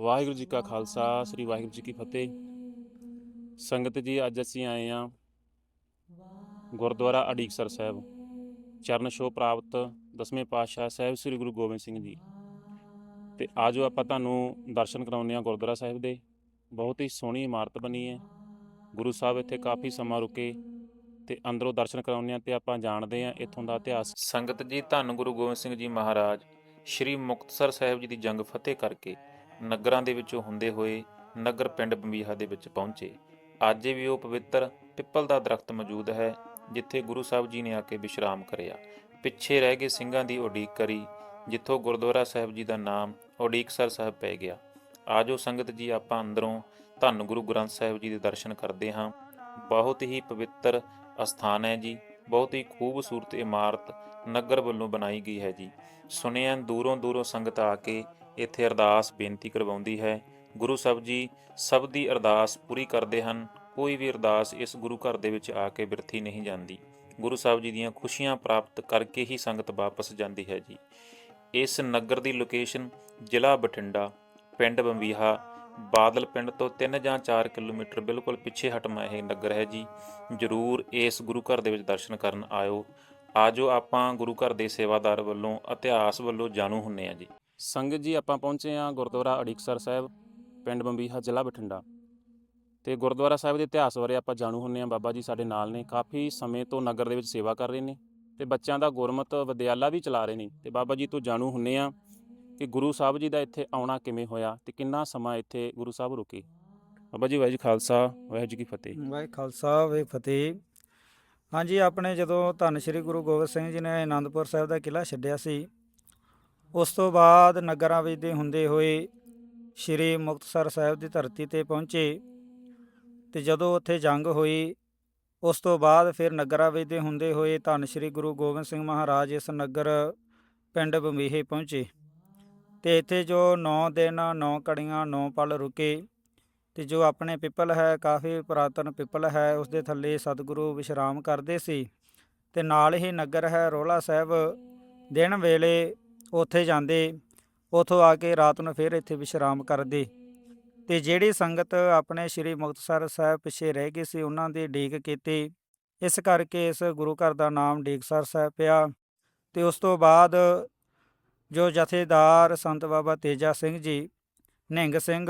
ਵਾਹਿਗੁਰੂ ਜੀ ਕਾ ਖਾਲਸਾ, ਸ੍ਰੀ ਵਾਹਿਗੁਰੂ ਜੀ ਕੀ ਫਤਿਹ। ਸੰਗਤ ਜੀ, ਅੱਜ ਅਸੀਂ ਆਏ ਆ ਗੁਰਦੁਆਰਾ ਅੜੀਕਸਰ ਸਾਹਿਬ। ਚਰਨ ਛੋਹ ਪ੍ਰਾਪਤ ਦਸਵੇਂ ਪਾਤਸ਼ਾਹ ਸਾਹਿਬ ਸ੍ਰੀ ਗੁਰੂ ਗੋਬਿੰਦ ਸਿੰਘ ਜੀ। ਤੇ ਆਜੋ ਆਪਾਂ ਤੁਹਾਨੂੰ ਦਰਸ਼ਨ ਕਰਾਉਂਦੇ ਆ ਗੁਰਦੁਆਰਾ ਸਾਹਿਬ ਦੇ। ਬਹੁਤ ਹੀ ਸੋਹਣੀ ਇਮਾਰਤ ਬਣੀ ਹੈ। ਗੁਰੂ ਸਾਹਿਬ ਇੱਥੇ ਕਾਫੀ ਸਮਾਂ ਰੁਕੇ ਤੇ ਅੰਦਰੋਂ ਦਰਸ਼ਨ ਕਰਾਉਂਦੇ ਆ ਤੇ ਆਪਾਂ ਜਾਣਦੇ ਆ ਇੱਥੋਂ ਦਾ ਇਤਿਹਾਸ। ਸੰਗਤ ਜੀ, ਧੰਨ ਗੁਰੂ ਗੋਬਿੰਦ ਸਿੰਘ ਜੀ ਮਹਾਰਾਜ। ਸ਼੍ਰੀ ਮੁਕਤਸਰ ਸਾਹਿਬ ਜੀ ਦੀ ਜੰਗ ਫਤਿਹ ਕਰਕੇ ਨਗਰਾਂ ਦੇ ਵਿੱਚੋਂ ਹੁੰਦੇ ਹੋਏ ਨਗਰ ਪਿੰਡ ਬੰਬੀਹਾ ਦੇ ਵਿੱਚ ਪਹੁੰਚੇ। ਅੱਜ ਵੀ ਉਹ ਪਵਿੱਤਰ, ਪਿੱਪਲ ਦਾ ਦਰਖਤ ਮੌਜੂਦ ਹੈ, ਜਿੱਥੇ ਗੁਰੂ ਸਾਹਿਬ ਜੀ ਨੇ ਆ ਕੇ ਵਿਸ਼ਰਾਮ ਕਰਿਆ। ਪਿੱਛੇ ਰਹਿ ਗਏ ਸਿੰਘਾਂ ਦੀ ਉਡੀਕ ਕਰੀ, ਜਿੱਥੋਂ ਗੁਰਦੁਆਰਾ ਸਾਹਿਬ ਜੀ ਦਾ ਨਾਮ ਉਡੀਕਸਰ ਸਾਹਿਬ ਪੈ ਗਿਆ। ਆਜੋ ਸੰਗਤ ਜੀ, ਆਪਾਂ ਅੰਦਰੋਂ ਧੰਨ ਗੁਰੂ ਗ੍ਰੰਥ ਸਾਹਿਬ ਜੀ ਦੇ ਦਰਸ਼ਨ ਕਰਦੇ ਹਾਂ। ਬਹੁਤ ਹੀ ਪਵਿੱਤਰ ਅਸਥਾਨ ਹੈ ਜੀ, ਬਹੁਤ ਹੀ ਖੂਬਸੂਰਤ ਇਮਾਰਤ ਨਗਰ ਵੱਲੋਂ ਬਣਾਈ ਗਈ ਹੈ ਜੀ। ਸੁਣਿਆ ਦੂਰੋਂ ਦੂਰੋਂ ਸੰਗਤ ਆ ਕੇ ਇੱਥੇ ਅਰਦਾਸ ਬੇਨਤੀ ਕਰਵਾਉਂਦੀ ਹੈ। ਗੁਰੂ ਸਾਹਿਬ ਜੀ ਸਭ ਦੀ ਅਰਦਾਸ ਪੂਰੀ ਕਰਦੇ ਹਨ। ਕੋਈ ਵੀ ਅਰਦਾਸ ਇਸ ਗੁਰੂ ਘਰ ਦੇ ਵਿੱਚ ਆ ਕੇ ਬਿਰਥੀ ਨਹੀਂ ਜਾਂਦੀ। ਗੁਰੂ ਸਾਹਿਬ ਜੀ ਦੀਆਂ ਖੁਸ਼ੀਆਂ ਪ੍ਰਾਪਤ ਕਰਕੇ ਹੀ ਸੰਗਤ ਵਾਪਸ ਜਾਂਦੀ ਹੈ ਜੀ। ਇਸ ਨਗਰ ਦੀ ਲੋਕੇਸ਼ਨ ਜ਼ਿਲ੍ਹਾ ਬਠਿੰਡਾ, ਪਿੰਡ ਬੰਬੀਹਾ, ਬਾਦਲ ਪਿੰਡ ਤੋਂ 3 ਜਾਂ 4 ਕਿਲੋਮੀਟਰ ਬਿਲਕੁਲ ਪਿੱਛੇ ਹਟਮਾ ਇਹ ਨਗਰ ਹੈ ਜੀ। ਜਰੂਰ ਇਸ ਗੁਰੂ ਘਰ ਦੇ ਵਿੱਚ ਦਰਸ਼ਨ ਕਰਨ ਆਇਓ। ਆਜੋ ਆਪਾਂ ਗੁਰੂ ਘਰ ਦੇ ਸੇਵਾਦਾਰ ਵੱਲੋਂ ਇਤਿਹਾਸ ਵੱਲੋਂ ਜਾਣੂ ਹੁੰਨੇ ਆ ਜੀ। ਸੰਗਤ ਜੀ ਆਪਾਂ ਪਹੁੰਚੇ ਆ ਗੁਰਦੁਆਰਾ ਅੜੀਕਸਰ ਸਾਹਿਬ ਪਿੰਡ ਬੰਬੀਹਾ ਜ਼ਿਲ੍ਹਾ ਬਠਿੰਡਾ। ਤੇ ਗੁਰਦੁਆਰਾ ਸਾਹਿਬ ਦੇ ਇਤਿਹਾਸ ਬਾਰੇ ਆਪਾਂ ਜਾਣੂ ਹੁੰਨੇ ਆ। ਬਾਬਾ ਜੀ ਸਾਡੇ ਨਾਲ ਨੇ ਕਾਫੀ ਸਮੇਂ ਤੋਂ ਨਗਰ ਦੇ ਵਿੱਚ ਸੇਵਾ ਕਰ ਰਹੇ ਨੇ ਤੇ ਬੱਚਿਆਂ ਦਾ ਗੁਰਮਤ ਵਿਦਿਆਲਾ ਵੀ ਚਲਾ ਰਹੇ ਨੇ। ਤੇ ਬਾਬਾ ਜੀ ਤੋਂ ਜਾਣੂ ਹੁੰਨੇ ਆ ਕਿ ਗੁਰੂ ਸਾਹਿਬ ਜੀ ਦਾ ਇੱਥੇ ਆਉਣਾ ਕਿਵੇਂ ਹੋਇਆ ਤੇ ਕਿੰਨਾ ਸਮਾਂ ਇੱਥੇ ਗੁਰੂ ਸਾਹਿਬ ਰੁਕੇ। ਬਾਬਾ ਜੀ ਵਾਹਿਗੁਰੂ ਖਾਲਸਾ ਵਾਹਿਗੁਰੂ ਜੀ ਕੀ ਫਤਿਹ। ਵਾਹਿ ਖਾਲਸਾ ਵੇ ਫਤਿਹ। ਹਾਂਜੀ, ਆਪਣੇ ਜਦੋਂ ਧੰਨ ਸ਼੍ਰੀ ਗੁਰੂ ਗੋਬਿੰਦ ਸਿੰਘ ਜੀ ਨੇ ਆਨੰਦਪੁਰ ਸਾਹਿਬ ਦਾ ਕਿਲ੍ਹਾ ਛੱਡਿਆ ਸੀ, ਉਸ ਤੋਂ ਬਾਅਦ ਨਗਰਾਂ ਵਿੱਚ ਦੇ ਹੁੰਦੇ ਹੋਏ ਸ਼੍ਰੀ ਮੁਕਤਸਰ ਸਾਹਿਬ ਦੀ ਧਰਤੀ ਤੇ ਪਹੁੰਚੇ ਤੇ ਜਦੋਂ ਉੱਥੇ ਜੰਗ ਹੋਈ, ਉਸ ਤੋਂ ਬਾਅਦ ਫਿਰ ਨਗਰਾਂ ਵਿੱਚ ਦੇ ਹੁੰਦੇ ਹੋਏ ਧੰਨ ਸ਼੍ਰੀ ਗੁਰੂ ਗੋਬਿੰਦ ਸਿੰਘ ਮਹਾਰਾਜ ਇਸ ਨਗਰ ਪਿੰਡ ਬੰਬੀਹੇ ਪਹੁੰਚੇ ਤੇ ਇੱਥੇ ਜੋ 9 ਦਿਨ 9 ਕੜੀਆਂ 9 ਪਲ ਰੁਕੇ ਤੇ ਜੋ ਆਪਣੇ ਪਿੱਪਲ ਹੈ, ਕਾਫੀ ਪੁਰਾਤਨ ਪਿੱਪਲ ਹੈ ਉਸ ਦੇ ਥੱਲੇ ਸਤਿਗੁਰੂ ਵਿਸ਼ਰਾਮ ਕਰਦੇ ਸੀ ਤੇ ਨਾਲ ਹੀ ਨਗਰ ਹੈ ਰੋਲਾ ਸਾਹਿਬ। ਦਿਨ ਵੇਲੇ ਉੱਥੇ ਜਾਂਦੇ, ਉਥੋਂ ਆ ਕੇ ਰਾਤ ਨੂੰ ਫਿਰ ਇੱਥੇ ਵਿਸ਼ਰਾਮ ਕਰਦੇ। ਤੇ ਜਿਹੜੀ ਸੰਗਤ ਆਪਣੇ ਸ੍ਰੀ ਮੁਕਤਸਰ ਸਾਹਿਬ ਪਿੱਛੇ ਰਹਿ ਗਈ ਸੀ, ਉਹਨਾਂ ਦੀ ਡੀਕ ਕੀਤੀ। ਇਸ ਕਰਕੇ ਇਸ ਗੁਰੂ ਘਰ ਦਾ ਨਾਮ ਡੀਕਸਰ ਸਾਹਿਬ ਪਿਆ। ਤੇ ਉਸ ਤੋਂ ਬਾਅਦ ਜੋ ਜਥੇਦਾਰ ਸੰਤ ਬਾਬਾ ਤੇਜਾ ਸਿੰਘ ਜੀ, ਨਿਹੰਗ ਸਿੰਘ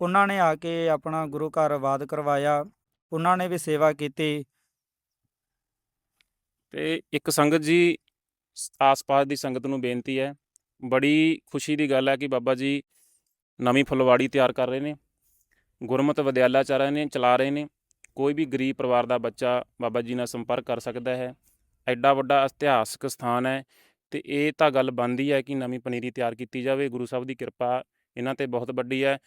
ਉਹਨਾਂ ਨੇ ਆ ਕੇ ਆਪਣਾ ਗੁਰੂ ਘਰ ਆਬਾਦ ਕਰਵਾਇਆ, ਉਹਨਾਂ ਨੇ ਵੀ ਸੇਵਾ ਕੀਤੀ। ਤੇ ਇੱਕ ਸੰਗਤ ਜੀ, ਆਸ-ਪਾਸ ਦੀ ਸੰਗਤ ਨੂੰ ਬੇਨਤੀ ਹੈ, ਬੜੀ ਖੁਸ਼ੀ ਦੀ ਗੱਲ ਹੈ ਕਿ ਬਾਬਾ ਜੀ ਨਵੀਂ ਫੁਲਵਾੜੀ ਤਿਆਰ ਕਰ ਰਹੇ ਨੇ, ਗੁਰਮਤਿ ਵਿਦਿਆਲਾ ਚਲਾ ਨੇ, ਚਲਾ ਰਹੇ ਨੇ, ਕੋਈ ਵੀ ਗਰੀਬ ਪਰਿਵਾਰ ਦਾ ਬੱਚਾ ਬਾਬਾ ਜੀ ਨਾਲ ਸੰਪਰਕ ਕਰ ਸਕਦਾ ਹੈ, ਐਡਾ ਵੱਡਾ ਇਤਿਹਾਸਕ ਸਥਾਨ ਹੈ ਤੇ ਇਹ ਤਾਂ ਗੱਲ ਬਣਦੀ ਹੈ ਕਿ ਨਵੀਂ ਪਨੀਰੀ ਤਿਆਰ ਕੀਤੀ ਜਾਵੇ, ਗੁਰੂ ਸਾਹਿਬ ਦੀ ਕਿਰਪਾ ਇਹਨਾਂ ਤੇ ਬਹੁਤ ਵੱਡੀ ਹੈ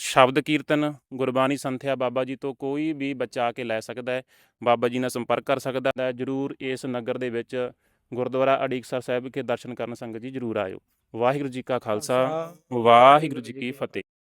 ਸ਼ਬਦ ਕੀਰਤਨ ਗੁਰਬਾਣੀ ਸੰਥਿਆ ਬਾਬਾ ਜੀ ਤੋਂ ਕੋਈ ਵੀ ਬੱਚਾ ਕੇ ਲੈ ਸਕਦਾ ਹੈ ਬਾਬਾ ਜੀ ਨਾਲ ਸੰਪਰਕ ਕਰ ਸਕਦਾ ਹੈ ਜਰੂਰ ਇਸ ਨਗਰ ਦੇ ਵਿੱਚ ਗੁਰਦੁਆਰਾ ਅੜੀਕਸਰ ਸਾਹਿਬ ਵਿਖੇ ਦਰਸ਼ਨ ਕਰਨ ਸੰਗਤ ਜੀ ਜਰੂਰ ਆਇਓ। ਵਾਹਿਗੁਰੂ ਜੀ ਕਾ ਖਾਲਸਾ। ਵਾਹਿਗੁਰੂ ਜੀ ਕੀ ਫਤਿਹ।